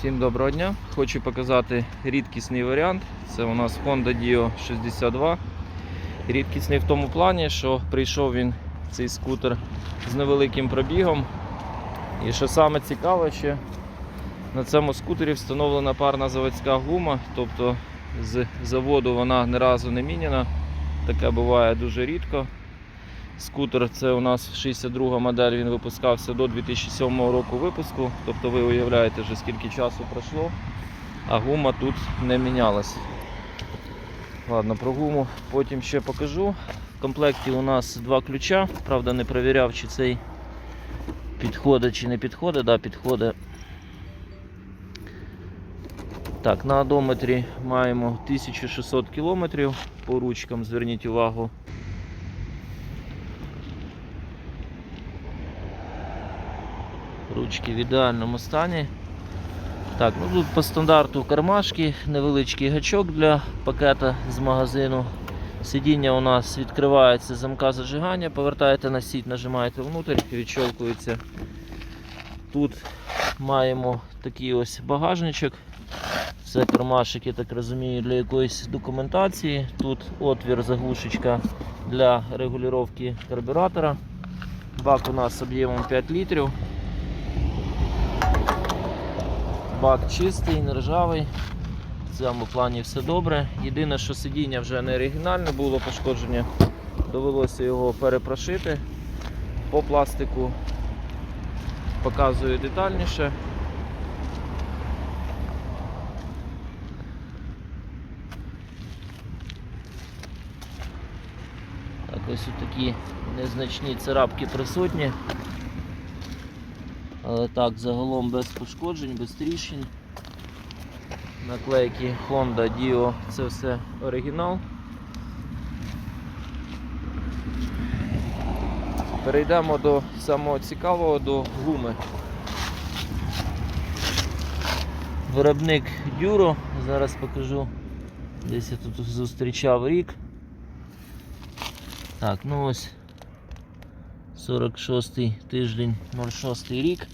Всім доброго дня! Хочу показати рідкісний варіант. Це у нас Honda Dio 62. Рідкісний в тому плані, що прийшов він цей скутер з невеликим пробігом. І що саме цікаве, на цьому скутері встановлена парна заводська гума, тобто з заводу вона ні разу не міняна. Таке буває дуже рідко. Скутер це у нас 62 модель, він випускався до 2007 року випуску. Тобто ви уявляєте вже скільки часу пройшло, а гума тут не мінялась. Ладно, про гуму потім ще покажу. В комплекті у нас два ключа. Правда, не перевіряв, чи цей підходить чи не підходить. Да, підходить. Так, на одометрі маємо 1600 км по ручкам, зверніть увагу. Ручки в ідеальному стані. Так, ну тут по стандарту кармашки, невеличкий гачок для пакета з магазину. Сидіння у нас відкривається замка зажигання, повертаєте на сіть, нажимаєте внутрь, відщелкується. Тут маємо такий ось багажничок. Це кармашик, я так розумію, для якоїсь документації. Тут отвір, заглушечка для регулювання карбюратора. Бак у нас об'ємом 5 літрів. Бак чистий, не ржавий. В цьому плані все добре. Єдине, що сидіння вже не оригінальне було пошкодження, довелося його перепрошити. По пластику показую детальніше. Так, ось такі незначні царапки присутні. Але так, загалом без пошкоджень, без тріщин. Наклейки Honda Dio це все оригінал. Перейдемо до самого цікавого, до гуми. Виробник Duro, зараз покажу, десь я тут зустрічав рік. Так, ну ось 46 тиждень 06 рік.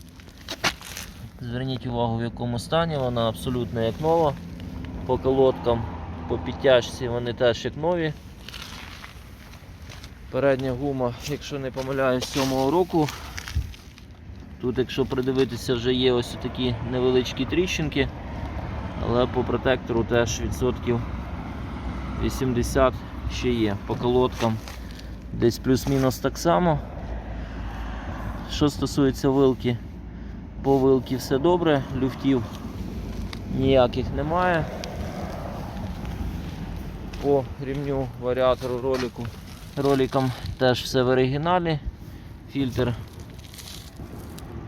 Зверніть увагу в якому стані, вона абсолютно як нова. По колодкам, по підтяжці вони теж як нові. Передня гума, якщо не помиляюсь, 7 року. Тут, якщо придивитися, вже є ось такі невеличкі тріщинки, але по протектору теж відсотків 80 ще є. По колодкам десь плюс-мінус так само. Що стосується вилки, по вилки все добре, люфтів ніяких немає. По рівню варіатору ролику, роликам теж все в оригіналі. Фільтр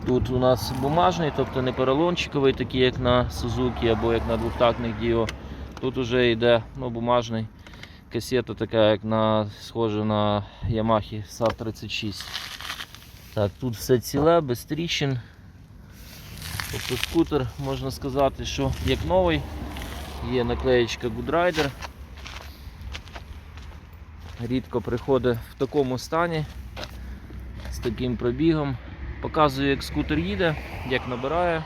тут у нас бумажний, тобто не поролончиковий, такий як на Suzuki або як на двохтактних Dio. Тут уже йде ну, бумажний. Касета така, як на схожа на Yamaha SAT 36. Так, тут все ціле, без тріщин. Тобто скутер, можна сказати, що як новий. Є наклеєчка Good Rider. Рідко приходить в такому стані, з таким пробігом. Показую, як скутер їде, як набирає.